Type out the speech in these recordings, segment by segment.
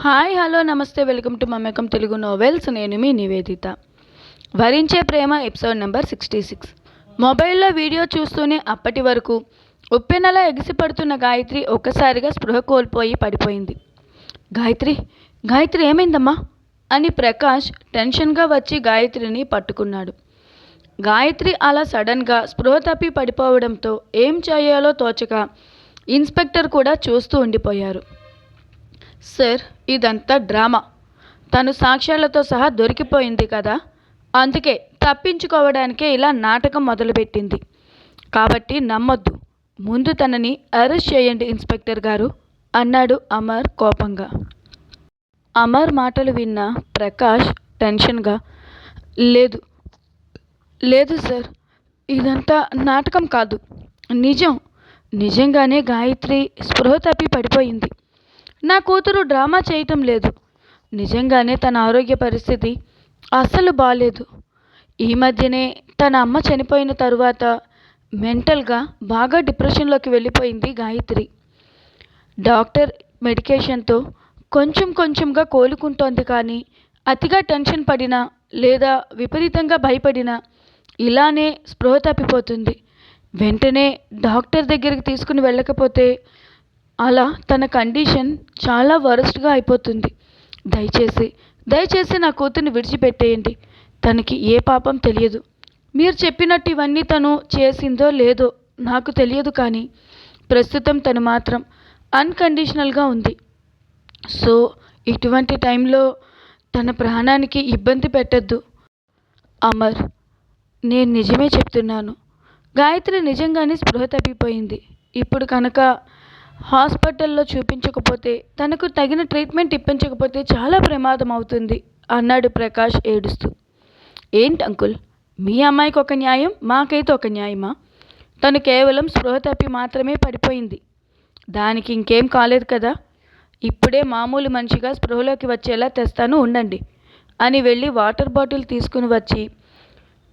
Hi hello namaste welcome to Mamekam Telugu novels. నేను మీ నివేదిత. వరించే ప్రేమ ఎపిసోడ్ నెంబర్ సిక్స్టీ సిక్స్. మొబైల్లో వీడియో చూస్తూనే అప్పటి వరకు ఉప్పెనలా ఎగిసిపడుతున్న గాయత్రి ఒక్కసారిగా స్పృహ కోల్పోయి పడిపోయింది. గాయత్రి గాయత్రి ఏమైందమ్మా? అని ప్రకాష్ టెన్షన్గా వచ్చి గాయత్రిని పట్టుకున్నాడు. గాయత్రి అలా సడన్గా స్పృహ తప్పి పడిపోవడంతో ఏం చేయాలో తోచక ఇన్స్పెక్టర్ కూడా చూస్తూ ఉండిపోయారు. సార్ ఇదంతా డ్రామా. తను సాక్ష్యాలతో సహా దొరికిపోయింది కదా. అందుకే తప్పించుకోవడానికే ఇలా నాటకం మొదలుపెట్టింది. కాబట్టి నమ్మొద్దు. ముందు తనని అరెస్ట్ చేయండి ఇన్స్పెక్టర్ గారు అన్నాడు అమర్ కోపంగా. అమర్ మాటలు విన్న ప్రకాష్ టెన్షన్గా లేదు లేదు సార్ ఇదంతా నాటకం కాదు. నిజం నిజంగానే గాయత్రి స్పృహ తప్పి పడిపోయింది. నా కూతురు డ్రామా చేయటం లేదు. నిజంగానే తన ఆరోగ్య పరిస్థితి అస్సలు బాలేదు. ఈ మధ్యనే తన అమ్మ చనిపోయిన తరువాత మెంటల్గా బాగా డిప్రెషన్లోకి వెళ్ళిపోయింది గాయత్రి. డాక్టర్ మెడికేషన్తో కొంచెం కొంచెంగా కోలుకుంటోంది కానీ అతిగా టెన్షన్ పడినా లేదా విపరీతంగా భయపడినా ఇలానే స్పృహ తప్పిపోతుంది. వెంటనే డాక్టర్ దగ్గరికి తీసుకుని వెళ్ళకపోతే అలా తన కండిషన్ చాలా వరస్ట్గా అయిపోతుంది. దయచేసి దయచేసి నా కూతుర్ని విడిచిపెట్టేయండి. తనకి ఏ పాపం తెలియదు. మీరు చెప్పినట్టు ఇవన్నీ తను చేసిందో లేదో నాకు తెలియదు కానీ ప్రస్తుతం తను మాత్రం అన్కండిషనల్గా ఉంది. సో ఇటువంటి టైంలో తన ప్రాణానికి ఇబ్బంది పెట్టద్దు. అమర్ నేను నిజమే చెప్తున్నాను. గాయత్రి నిజంగానే స్పృహ తప్పిపోయింది. ఇప్పుడు కనుక హాస్పిటల్లో చూపించకపోతే తనకు తగిన ట్రీట్మెంట్ ఇప్పించకపోతే చాలా ప్రమాదం అవుతుంది అన్నాడు ప్రకాష్ ఏడుస్తూ. ఏంటి అంకుల్? మీ అమ్మాయికి ఒక న్యాయం మాకైతే ఒక న్యాయమా? తను కేవలం స్పృహ తప్పి మాత్రమే పడిపోయింది. దానికి ఇంకేం కాలేదు కదా? ఇప్పుడే మామూలు మనిషిగా స్పృహలోకి వచ్చేలా తెస్తాను ఉండండి అని వెళ్ళి వాటర్ బాటిల్ తీసుకుని వచ్చి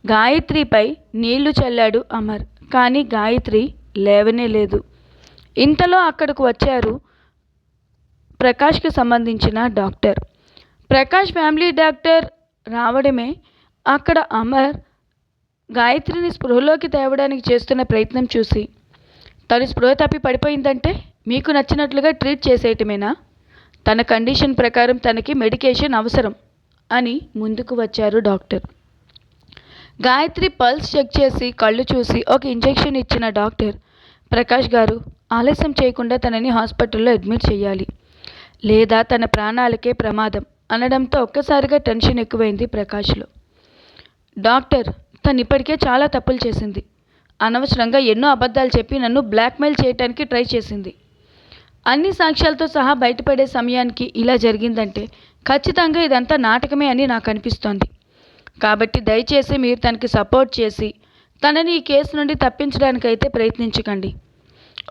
గాయత్రిపై నీళ్ళు చల్లాడు అమర్. కానీ గాయత్రి లేవనే లేదు. ఇంతలో అక్కడకు వచ్చారు ప్రకాష్కి సంబంధించిన డాక్టర్. ప్రకాష్ ఫ్యామిలీ డాక్టర్ రావడమే అక్కడ అమర్ గాయత్రిని స్పృహలోకి తేవడానికి చేస్తున్న ప్రయత్నం చూసి తను స్పృహ తప్పి పడిపోయిందంటే మీకు నచ్చినట్లుగా ట్రీట్ చేసేయటమేనా? తన కండిషన్ ప్రకారం తనకి మెడికేషన్ అవసరం అని ముందుకు వచ్చారు డాక్టర్. గాయత్రి పల్స్ చెక్ చేసి కళ్ళు చూసి ఒక ఇంజెక్షన్ ఇచ్చిన డాక్టర్ ప్రకాష్ గారు ఆలస్యం చేయకుండా తనని హాస్పిటల్లో అడ్మిట్ చేయాలి. లేదా తన ప్రాణాలకే ప్రమాదం అనడంతో ఒక్కసారిగా టెన్షన్ ఎక్కువైంది ప్రకాష్లో. డాక్టర్ తను ఇప్పటికే చాలా తప్పులు చేసింది. అనవసరంగా ఎన్నో అబద్ధాలు చెప్పి నన్ను బ్లాక్మెయిల్ చేయటానికి ట్రై చేసింది. అన్ని సాక్ష్యాలతో సహా బయటపడే సమయానికి ఇలా జరిగిందంటే ఖచ్చితంగా ఇదంతా నాటకమే అని నాకు అనిపిస్తోంది. కాబట్టి దయచేసి మీరు తనకి సపోర్ట్ చేసి తనని ఈ కేసు నుండి తప్పించడానికైతే ప్రయత్నించకండి.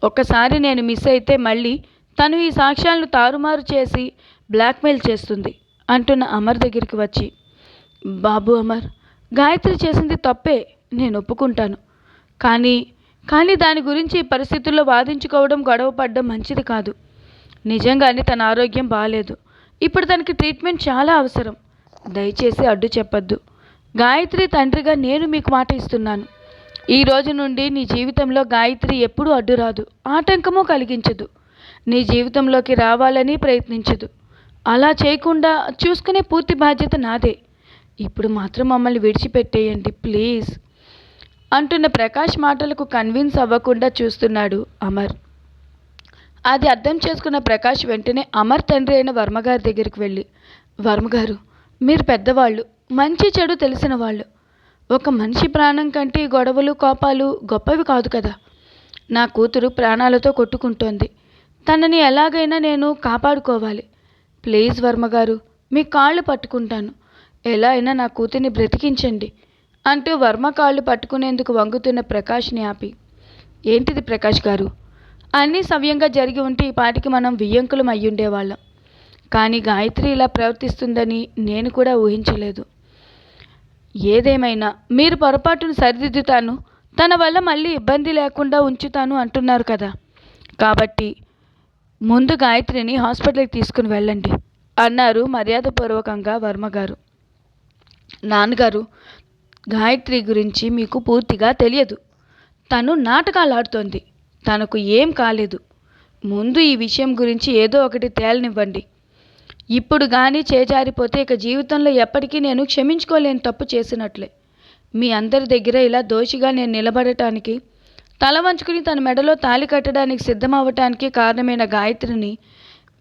ఒక్కసారి నేను మిస్ అయితే మళ్ళీ తను ఈ సాక్ష్యాలను తారుమారు చేసి బ్లాక్మెయిల్ చేస్తుంది అంటున్న అమర్ దగ్గరికి వచ్చి బాబు అమర్ గాయత్రి చేసింది తప్పే నేను ఒప్పుకుంటాను. కానీ కానీ దాని గురించి పరిస్థితుల్లో వాదించుకోవడం గొడవ పడడం మంచిది కాదు. నిజంగానే తన ఆరోగ్యం బాగాలేదు ఇప్పుడు తనకి ట్రీట్మెంట్ చాలా అవసరం. దయచేసి అడ్డు చెప్పొద్దు. గాయత్రి తండ్రిగా నేను మీకు మాట ఇస్తున్నాను. ఈ రోజు నుండి నీ జీవితంలో గాయత్రి ఎప్పుడూ అడ్డు రాదు ఆటంకము కలిగించదు. నీ జీవితంలోకి రావాలని ప్రయత్నించదు. అలా చేయకుండా చూసుకునే పూర్తి బాధ్యత నాదే. ఇప్పుడు మాత్రం మమ్మల్ని విడిచిపెట్టేయండి ప్లీజ్. అంటున్న ప్రకాష్ మాటలకు కన్విన్స్ అవ్వకుండా చూస్తున్నాడు అమర్. అది అర్థం చేసుకున్న ప్రకాష్ వెంటనే అమర్ తండ్రి అయిన వర్మగారి దగ్గరికి వెళ్ళి వర్మగారు మీరు పెద్దవాళ్ళు మంచి చెడు తెలిసిన వాళ్ళు. ఒక మనిషి ప్రాణం కంటే గొడవలు కోపాలు గొప్పవి కాదు కదా. నా కూతురు ప్రాణాలతో కొట్టుకుంటోంది. తనని ఎలాగైనా నేను కాపాడుకోవాలి. ప్లీజ్ వర్మగారు మీ కాళ్ళు పట్టుకుంటాను. ఎలా అయినా నా కూతుర్ని బ్రతికించండి అంటూ వర్మ కాళ్ళు పట్టుకునేందుకు వంగుతున్న ప్రకాష్ని ఆపి. ఏంటిది ప్రకాష్ గారు? అన్నీ సవ్యంగా జరిగి ఉంటే ఈ పాటికి మనం వియ్యంకులం అయ్యుండేవాళ్ళం. కానీ గాయత్రి ఇలా ప్రవర్తిస్తుందని నేను కూడా ఊహించలేదు. ఏదేమైనా మీరు పొరపాటును సరిదిద్దుతాను. తన వల్ల మళ్ళీ ఇబ్బంది లేకుండా ఉంచుతాను అంటున్నారు కదా. కాబట్టి ముందు గాయత్రిని హాస్పిటల్కి తీసుకుని వెళ్ళండి అన్నారు మర్యాదపూర్వకంగా వర్మగారు నాన్నగారు గాయత్రి గురించి మీకు పూర్తిగా తెలియదు. తను నాటకాలు ఆడుతోంది తనకు ఏం కాలేదు. ముందు ఈ విషయం గురించి ఏదో ఒకటి తేలనివ్వండి. ఇప్పుడు కానీ చేజారిపోతే ఇక జీవితంలో ఎప్పటికీ నేను క్షమించుకోలేని తప్పు చేసినట్లే. మీ అందరి దగ్గర ఇలా దోషిగా నేను నిలబడటానికి తల వంచుకుని తన మెడలో తాళి కట్టడానికి సిద్ధమవ్వటానికి కారణమైన గాయత్రిని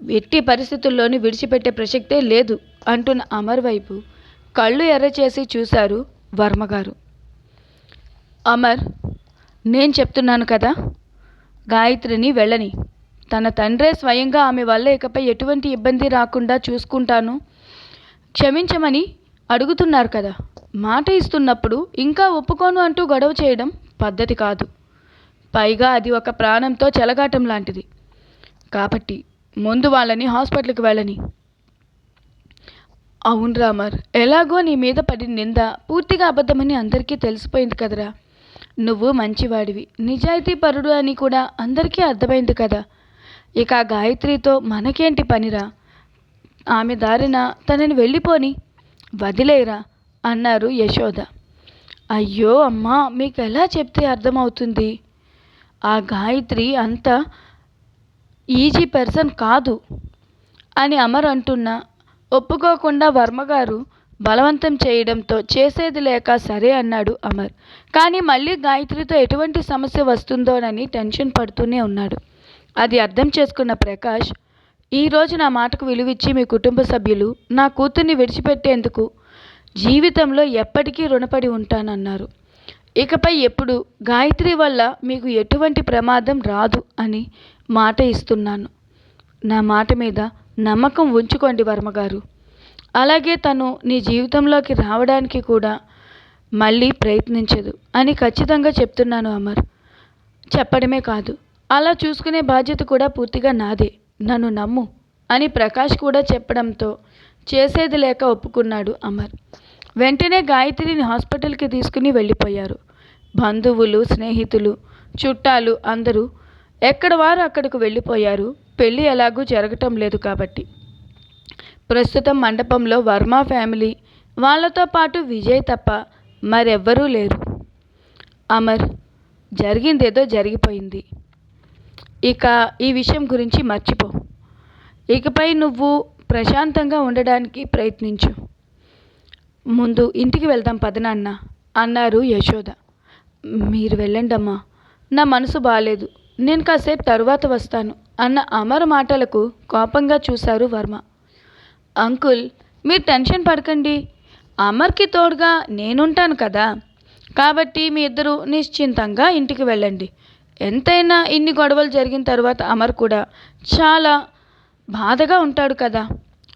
ఎట్టి పరిస్థితుల్లోనూ విడిచిపెట్టే ప్రసక్తే లేదు అంటున్న అమర్ వైపు కళ్ళు ఎర్రచేసి చూశారు వర్మగారు అమర్ నేను చెప్తున్నాను కదా గాయత్రిని వెళ్ళని. తన తండ్రే స్వయంగా ఆమె వల్ల ఇకపై ఎటువంటి ఇబ్బంది రాకుండా చూసుకుంటాను. క్షమించమని అడుగుతున్నారు కదా. మాట ఇస్తున్నప్పుడు ఇంకా ఒప్పుకోను అంటూ గొడవ చేయడం పద్ధతి కాదు. పైగా అది ఒక ప్రాణంతో చెలగాటం లాంటిది. కాబట్టి ముందు వాళ్ళని హాస్పిటల్కి వెళ్ళని. అవును రామర్ ఎలాగో నీ మీద పడిన నింద పూర్తిగా అబద్ధమని అందరికీ తెలిసిపోయింది కదరా. నువ్వు మంచివాడివి నిజాయితీ పరుడు అని కూడా అందరికీ అర్థమైంది కదా. ఇక గాయత్రితో మనకేంటి పనిరా? ఆమె దారిన తనని వెళ్ళిపోని వదిలేరా? అన్నారు యశోద. అయ్యో అమ్మా మీకు ఎలా చెప్తే అర్థమవుతుంది? ఆ గాయత్రి అంత ఈజీ పర్సన్ కాదు అని అమర్ అంటున్నా. ఒప్పుకోకుండా వర్మగారు బలవంతం చేయడంతో చేసేది లేక సరే అన్నాడు అమర్. కానీ మళ్ళీ గాయత్రితో ఎటువంటి సమస్య వస్తుందోనని టెన్షన్ పడుతూనే ఉన్నాడు. అది అర్థం చేసుకున్న ప్రకాష్ ఈరోజు నా మాటకు విలువిచ్చి మీ కుటుంబ సభ్యులు నా కూతుర్ని విడిచిపెట్టేందుకు జీవితంలో ఎప్పటికీ రుణపడి ఉంటానన్నారు. ఇకపై ఎప్పుడు గాయత్రి వల్ల మీకు ఎటువంటి ప్రమాదం రాదు అని మాట ఇస్తున్నాను. నా మాట మీద నమ్మకం ఉంచుకోండి వర్మగారు. అలాగే తను నీ జీవితంలోకి రావడానికి కూడా మళ్ళీ ప్రయత్నించదు అని ఖచ్చితంగా చెప్తున్నాను అమర్. చెప్పడమే కాదు అలా చూసుకునే బాధ్యత కూడా పూర్తిగా నాదే. నన్ను నమ్ము అని ప్రకాష్ కూడా చెప్పడంతో చేసేది లేక ఒప్పుకున్నాడు అమర్. వెంటనే గాయత్రిని హాస్పిటల్కి తీసుకుని వెళ్ళిపోయారు. బంధువులు స్నేహితులు చుట్టాలు అందరూ ఎక్కడ వారు అక్కడికి వెళ్ళిపోయారు. పెళ్ళి ఎలాగూ జరగటం లేదు కాబట్టి. ప్రస్తుతం మండపంలో వర్మ ఫ్యామిలీ వాళ్ళతో పాటు విజయ్ తప్ప మరెవ్వరూ లేరు. అమర్ జరిగిందేదో జరిగిపోయింది. ఇక ఈ విషయం గురించి మర్చిపో. ఇకపై నువ్వు ప్రశాంతంగా ఉండడానికి ప్రయత్నించు. ముందు ఇంటికి వెళ్దాం పదనాన్న అన్నారు యశోద. మీరు వెళ్ళండమ్మా నా మనసు బాగాలేదు నేను కాసేపు తరువాత వస్తాను అన్న అమర మాటలకు కోపంగా చూశారు వర్మ. అంకుల్ మీరు టెన్షన్ పడకండి. అమర్కి తోడుగా నేనుంటాను కదా. కాబట్టి మీ ఇద్దరు నిశ్చింతంగా ఇంటికి వెళ్ళండి. ఎంతైనా ఇన్ని గొడవలు జరిగిన తర్వాత అమర్ కూడా చాలా బాధగా ఉంటాడు కదా.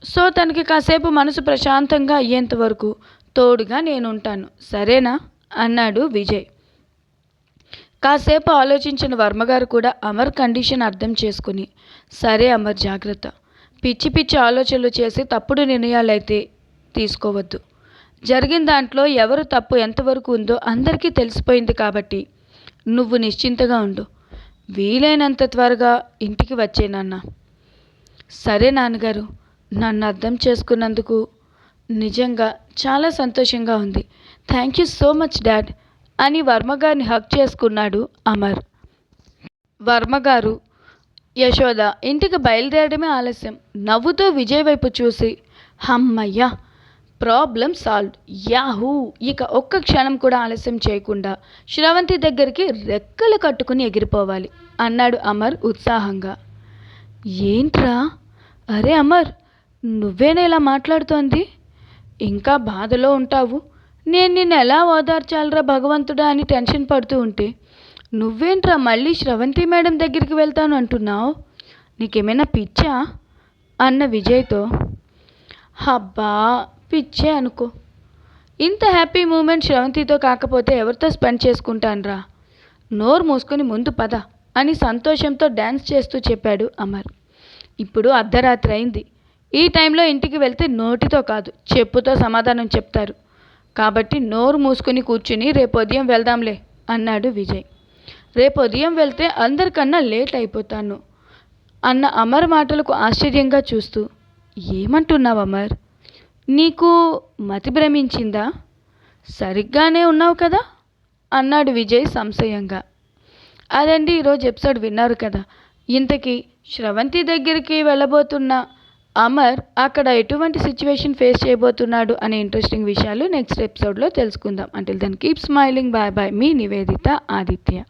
సో తనకి కాసేపు మనసు ప్రశాంతంగా అయ్యేంత వరకు తోడుగా నేను ఉంటాను. సరేనా? అన్నాడు విజయ్. కాసేపు ఆలోచించిన వర్మగారు కూడా అమర్ కండిషన్ అర్థం చేసుకుని సరే అమర్ జాగ్రత్త. పిచ్చి పిచ్చి ఆలోచనలు చేసి తప్పుడు నిర్ణయాలైతే తీసుకోవద్దు. జరిగిన దాంట్లో ఎవరు తప్పు ఎంతవరకు ఉందో అందరికీ తెలిసిపోయింది కాబట్టి నువ్వు నిశ్చింతగా ఉండు. వీలైనంత త్వరగా ఇంటికి వచ్చే నాన్న. సరే నాన్నగారు నన్ను అర్థం చేసుకున్నందుకు నిజంగా చాలా సంతోషంగా ఉంది. Thank you so much dad అని వర్మగారిని హక్ చేసుకున్నాడు అమర్. వర్మగారు యశోద ఇంటికి బయలుదేరడమే ఆలస్యం. నవ్వుతూ విజయ్ వైపు చూసి హమ్మయ్యా ప్రాబ్లం సాల్వ్ యాహూ ఇక ఒక్క క్షణం కూడా ఆలస్యం చేయకుండా శ్రవంతి దగ్గరికి రెక్కలు కట్టుకుని ఎగిరిపోవాలి అన్నాడు అమర్ ఉత్సాహంగా. ఏంట్రా? అరే అమర్ నువ్వేనా ఇలా మాట్లాడుతోంది? ఇంకా బాధలో ఉంటావు? నేను నిన్ను ఎలా ఓదార్చాలరా భగవంతుడా అని టెన్షన్ పడుతూ ఉంటే నువ్వేంట్రా మళ్ళీ శ్రవంతి మేడం దగ్గరికి వెళ్తాను అంటున్నావు? నీకేమైనా పిచ్చా? అన్న విజయ్తో హబ్బా పిచ్చే అనుకో. ఇంత హ్యాపీ మూమెంట్ శ్రవంతితో కాకపోతే ఎవరితో స్పెండ్ చేసుకుంటానురా? నోరు మూసుకొని ముందు పద అని సంతోషంతో డ్యాన్స్ చేస్తూ చెప్పాడు అమర్. ఇప్పుడు అర్ధరాత్రి అయింది. ఈ టైంలో ఇంటికి వెళ్తే నోటితో కాదు చెప్పుతో సమాధానం చెప్తారు. కాబట్టి నోరు మూసుకుని కూర్చుని రేపు ఉదయం వెళ్దాంలే అన్నాడు విజయ్. రేపు ఉదయం వెళ్తే అందరికన్నా లేట్ అయిపోతాను అన్న అమర్ మాటలకు ఆశ్చర్యంగా చూస్తూ ఏమంటున్నావు అమర్? నీకు మతి భ్రమించిందా? సరిగ్గానే ఉన్నావు కదా? అన్నాడు విజయ్ సంశయంగా. అదండి ఈరోజు ఎపిసోడ్ విన్నారు కదా. ఇంతకీ శ్రవంతి దగ్గరికి వెళ్ళబోతున్న అమర్ అక్కడ ఎటువంటి సిచ్యువేషన్ ఫేస్ చేయబోతున్నాడు అనే ఇంట్రెస్టింగ్ విషయాలు నెక్స్ట్ ఎపిసోడ్లో తెలుసుకుందాం. అంటే then keep smiling bye bye మీ నివేదిత ఆదిత్య.